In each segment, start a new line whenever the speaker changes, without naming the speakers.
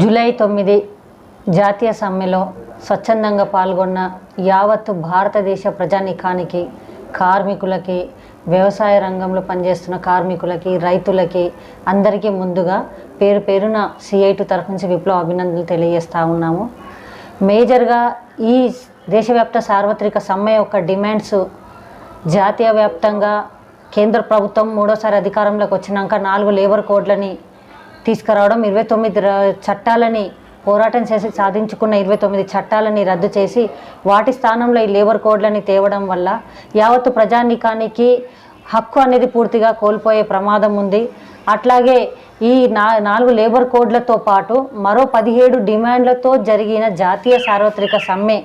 July తొమ్మిది జాతీయ సమ్మెలో స్వచ్ఛందంగా పాల్గొన్న యావత్తు భారతదేశ ప్రజానీకానికి కార్మికులకి వ్యవసాయ రంగంలో పనిచేస్తున్న కార్మికులకి రైతులకి అందరికీ ముందుగా పేరు పేరున సిఐటు తరఫు నుంచి విప్లవ అభినందనలు తెలియజేస్తూ ఉన్నాము. మేజర్గా ఈ దేశవ్యాప్త సార్వత్రిక సమ్మె యొక్క డిమాండ్స్ జాతీయ వ్యాప్తంగా కేంద్ర ప్రభుత్వం మూడోసారి అధికారంలోకి వచ్చినాక నాలుగు లేబర్ కోడ్లని తీసుకురావడం ఇరవై తొమ్మిది చట్టాలని పోరాటం చేసి సాధించుకున్న ఇరవై తొమ్మిది చట్టాలని రద్దు చేసి వాటి స్థానంలో ఈ లేబర్ కోడ్లని తేవడం వల్ల యావత్తు ప్రజానీకానికి హక్కు అనేది పూర్తిగా కోల్పోయే ప్రమాదం ఉంది. అట్లాగే ఈ నా నాలుగు లేబర్ కోడ్లతో పాటు మరో పదిహేడు డిమాండ్లతో జరిగిన జాతీయ సార్వత్రిక సమ్మె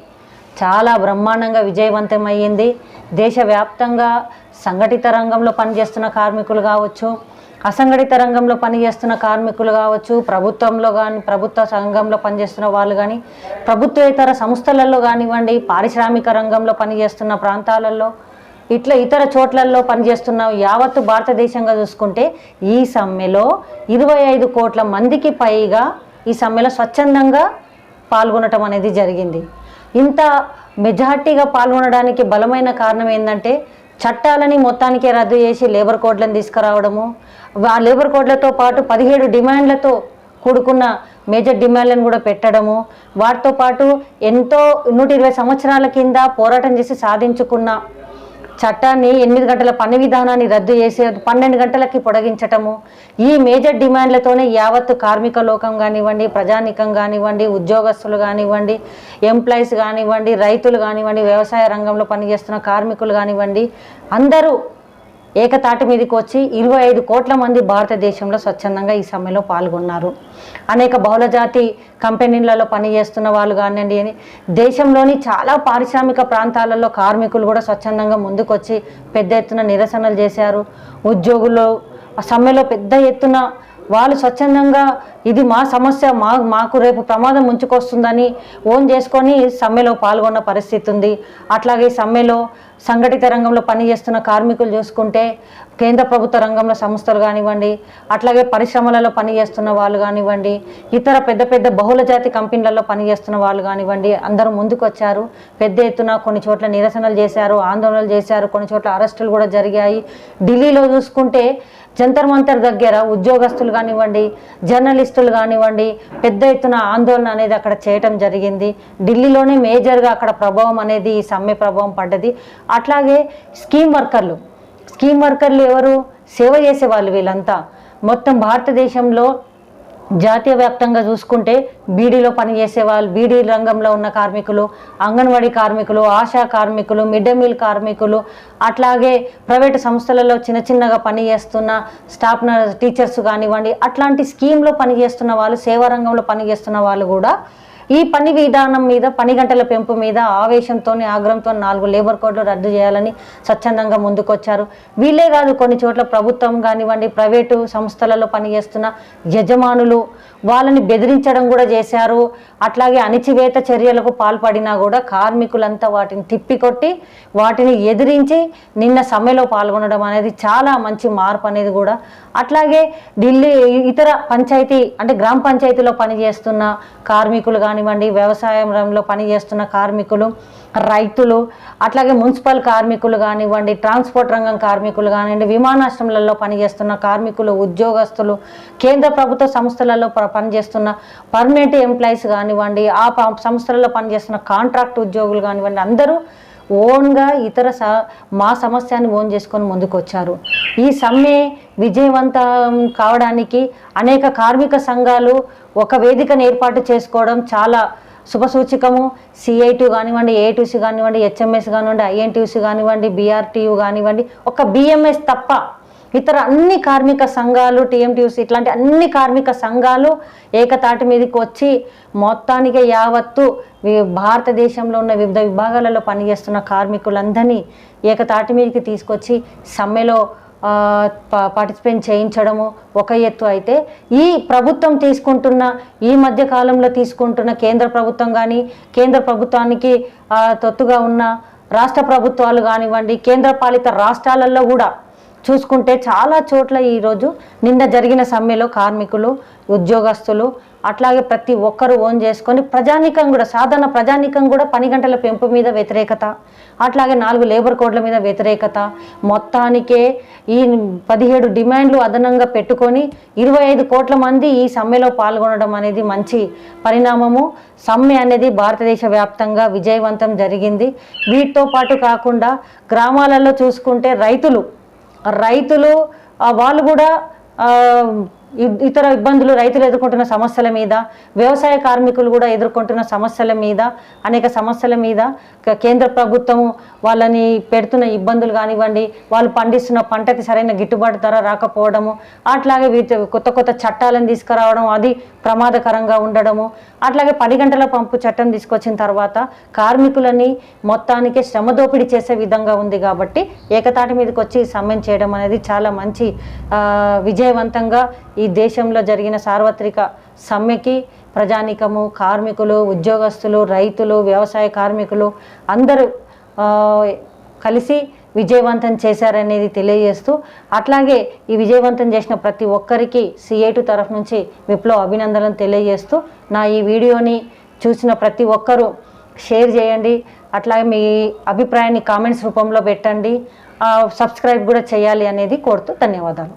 చాలా బ్రహ్మాండంగా విజయవంతమయ్యింది. దేశవ్యాప్తంగా సంఘటిత రంగంలో పనిచేస్తున్న కార్మికులు కావచ్చు అసంఘటిత రంగంలో పనిచేస్తున్న కార్మికులు కావచ్చు ప్రభుత్వంలో కానీ ప్రభుత్వ సంఘంలో పనిచేస్తున్న వాళ్ళు కానీ ప్రభుత్వేతర సంస్థలలో కానివ్వండి పారిశ్రామిక రంగంలో పనిచేస్తున్న ప్రాంతాలలో ఇట్లా ఇతర చోట్లలో పనిచేస్తున్న యావత్తు భారతదేశంగా చూసుకుంటే ఈ సమ్మెలో ఇరవై ఐదు కోట్ల మందికి పైగా ఈ సమ్మెలో స్వచ్ఛందంగా పాల్గొనటం అనేది జరిగింది. ఇంత మెజార్టీగా పాల్గొనడానికి బలమైన కారణం ఏంటంటే చట్టాలని మొత్తానికి రద్దు చేసి లేబర్ కోడ్లను తీసుకురావడము ఆ లేబర్ కోడ్లతో పాటు పదిహేడు డిమాండ్లతో కూడుకున్న మేజర్ డిమాండ్లను కూడా పెట్టడము వాటితో పాటు ఎంతో నూట ఇరవై సంవత్సరాల కింద పోరాటం చేసి సాధించుకున్న చట్టాన్ని ఎనిమిది గంటల పని విధానాన్ని రద్దు చేసి పన్నెండు గంటలకి పొడిగించటము. ఈ మేజర్ డిమాండ్లతోనే యావత్తు కార్మిక లోకం కానివ్వండి ప్రజానికం కానివ్వండి ఉద్యోగస్తులు కానివ్వండి ఎంప్లాయీస్ కానివ్వండి రైతులు కానివ్వండి వ్యవసాయ రంగంలో పనిచేస్తున్న కార్మికులు కానివ్వండి అందరూ ఏకతాటి మీదకి వచ్చి ఇరవై ఐదు కోట్ల మంది భారతదేశంలో స్వచ్ఛందంగా ఈ సమ్మెలో పాల్గొన్నారు. అనేక బహుళజాతి కంపెనీలలో పనిచేస్తున్న వాళ్ళు కానివ్వండి అని దేశంలోని చాలా పారిశ్రామిక ప్రాంతాలలో కార్మికులు కూడా స్వచ్ఛందంగా ముందుకొచ్చి పెద్ద ఎత్తున నిరసనలు చేశారు. ఉద్యోగులు ఆ సమ్మెలో పెద్ద ఎత్తున వాళ్ళు స్వచ్ఛందంగా ఇది మా సమస్య మా మాకు రేపు ప్రమాదం ముంచుకొస్తుందని ఓన్ చేసుకొని సమ్మెలో పాల్గొన్న పరిస్థితి ఉంది. అట్లాగే ఈ సమ్మెలో సంఘటిత రంగంలో పనిచేస్తున్న కార్మికులు చూసుకుంటే కేంద్ర ప్రభుత్వ రంగంలో సంస్థలు కానివ్వండి అట్లాగే పరిశ్రమలలో పనిచేస్తున్న వాళ్ళు కానివ్వండి ఇతర పెద్ద పెద్ద బహుళజాతి కంపెనీలలో పనిచేస్తున్న వాళ్ళు కానివ్వండి అందరూ ముందుకు వచ్చారు పెద్ద ఎత్తున కొన్ని చోట్ల నిరసనలు చేశారు ఆందోళనలు చేశారు కొన్ని చోట్ల అరెస్టులు కూడా జరిగాయి. ఢిల్లీలో చూసుకుంటే జంతర్ మంతర్ దగ్గర ఉద్యోగస్తులు కానివ్వండి జర్నలిస్టులు కానివ్వండి పెద్ద ఎత్తున ఆందోళన అనేది అక్కడ చేయటం జరిగింది. ఢిల్లీలోనే మేజర్గా అక్కడ ప్రభావం అనేది ఈ సమ్మె ప్రభావం పడ్డది. అట్లాగే స్కీమ్ వర్కర్లు. స్కీమ్ వర్కర్లు ఎవరు? సేవ చేసే వాళ్ళు వీళ్ళంతా. మొత్తం భారతదేశంలో జాతీయ వ్యాప్తంగా చూసుకుంటే బీడీలో పనిచేసే వాళ్ళు బీడీ రంగంలో ఉన్న కార్మికులు అంగన్వాడీ కార్మికులు ఆశా కార్మికులు మిడ్ డే మీల్ కార్మికులు అట్లాగే ప్రైవేటు సంస్థలలో చిన్న చిన్నగా పనిచేస్తున్న స్టాఫ్ టీచర్స్ కానివ్వండి అట్లాంటి స్కీమ్లో పనిచేస్తున్న వాళ్ళు సేవా రంగంలో పనిచేస్తున్న వాళ్ళు కూడా ఈ పని విధానం మీద పని గంటల పెంపు మీద ఆవేశంతో ఆగ్రహంతో నాలుగు లేబర్ కోడ్లు రద్దు చేయాలని స్వచ్ఛందంగా ముందుకొచ్చారు. వీళ్ళే కాదు కొన్ని చోట్ల ప్రభుత్వం కానివ్వండి ప్రైవేటు సంస్థలలో పనిచేస్తున్న యజమానులు వాళ్ళని బెదిరించడం కూడా చేశారు. అట్లాగే అణిచివేత చర్యలకు పాల్పడినా కూడా కార్మికులంతా వాటిని తిప్పికొట్టి వాటిని ఎదిరించి నిన్న సమ్మెలో పాల్గొనడం అనేది చాలా మంచి మార్పు అనేది కూడా. అట్లాగే ఢిల్లీ ఇతర పంచాయతీ అంటే గ్రామ పంచాయతీలో పనిచేస్తున్న కార్మికులు కానీ కానివ్వండి వ్యవసాయం రంగంలో పనిచేస్తున్న కార్మికులు రైతులు అట్లాగే మున్సిపల్ కార్మికులు కానివ్వండి ట్రాన్స్పోర్ట్ రంగం కార్మికులు కానివ్వండి విమానాశ్రమాలలో పనిచేస్తున్న కార్మికులు ఉద్యోగస్తులు కేంద్ర ప్రభుత్వ సంస్థలలో ప- పనిచేస్తున్న పర్మనెంట్ ఎంప్లాయీస్ కానివ్వండి ఆ ప- సంస్థలలో పనిచేస్తున్న కాంట్రాక్ట్ ఉద్యోగులు కానివ్వండి అందరూ ఓన్గా ఇతర స మా సమస్యని ఓన్ చేసుకొని ముందుకు వచ్చారు ఈ సమ్మె విజయవంతం కావడానికి అనేక కార్మిక సంఘాలు ఒక వేదికను ఏర్పాటు చేసుకోవడం చాలా శుభసూచకము. సిఐటి కానివ్వండి ఏటీసీ కానివ్వండి హెచ్ఎంఎస్ కానివ్వండి ఐఎన్టీసీ కానివ్వండి బీఆర్టీయు కానివ్వండి ఒక బిఎంఎస్ తప్ప ఇతర అన్ని కార్మిక సంఘాలు టీఎంటీయూసీ ఇట్లాంటి అన్ని కార్మిక సంఘాలు ఏకతాటి మీదకి వచ్చి మొత్తానికి యావత్తు భారతదేశంలో ఉన్న వివిధ విభాగాలలో పనిచేస్తున్న కార్మికులందరినీ ఏకతాటి మీదకి తీసుకొచ్చి సమ్మెలో పార్టిసిపేట్ చేయించడము ఒక ఎత్తు అయితే ఈ ప్రభుత్వం తీసుకుంటున్న ఈ మధ్య కాలంలో తీసుకుంటున్న కేంద్ర ప్రభుత్వం కానీ కేంద్ర ప్రభుత్వానికి తొత్తుగా ఉన్న రాష్ట్ర ప్రభుత్వాలు కానివ్వండి కేంద్ర పాలిత రాష్ట్రాలలో కూడా చూసుకుంటే చాలా చోట్ల ఈరోజు నిన్న జరిగిన సమ్మెలో కార్మికులు ఉద్యోగస్తులు అట్లాగే ప్రతి ఒక్కరు ఓన్ చేసుకొని ప్రజానీకం కూడా సాధారణ ప్రజానీకం కూడా పని గంటల పెంపు మీద వ్యతిరేకత అట్లాగే నాలుగు లేబర్ కోడ్ల మీద వ్యతిరేకత మొత్తానికే ఈ పదిహేడు డిమాండ్లు అదనంగా పెట్టుకొని ఇరవై ఐదు కోట్ల మంది ఈ సమ్మెలో పాల్గొనడం అనేది మంచి పరిణామము. సమ్మె అనేది భారతదేశ వ్యాప్తంగా విజయవంతం జరిగింది. వీటితో పాటు కాకుండా గ్రామాలలో చూసుకుంటే రైతులు రైతులు వాళ్ళు కూడా ఇతర ఇబ్బందులు రైతులు ఎదుర్కొంటున్న సమస్యల మీద వ్యవసాయ కార్మికులు కూడా ఎదుర్కొంటున్న సమస్యల మీద అనేక సమస్యల మీద కేంద్ర ప్రభుత్వము వాళ్ళని పెడుతున్న ఇబ్బందులు కానివ్వండి వాళ్ళు పండిస్తున్న పంటకి సరైన గిట్టుబాటు ధర రాకపోవడము అట్లాగే వీటి కొత్త కొత్త చట్టాలను తీసుకురావడం అది ప్రమాదకరంగా ఉండడము అట్లాగే పది గంటల పంపు చట్టం తీసుకొచ్చిన తర్వాత కార్మికులని మొత్తానికి శ్రమ దోపిడీ చేసే విధంగా ఉంది కాబట్టి ఏకతాటి మీదకి వచ్చి సమ్మెన్ చేయడం అనేది చాలా మంచి విజయవంతంగా ఈ దేశంలో జరిగిన సార్వత్రిక సమ్మెకి ప్రజానికము కార్మికులు ఉద్యోగస్తులు రైతులు వ్యవసాయ కార్మికులు అందరూ కలిసి విజయవంతం చేశారనేది తెలియజేస్తూ అట్లాగే ఈ విజయవంతం చేసిన ప్రతి ఒక్కరికి సిఏటు తరఫు నుంచి విప్లవ అభినందనలు తెలియజేస్తూ నా ఈ వీడియోని చూసిన ప్రతి ఒక్కరూ షేర్ చేయండి అట్లాగే మీ అభిప్రాయాన్ని కామెంట్స్ రూపంలో పెట్టండి ఆ, సబ్స్క్రైబ్ కూడా చేయాలి అనేది కోరుతూ ధన్యవాదాలు.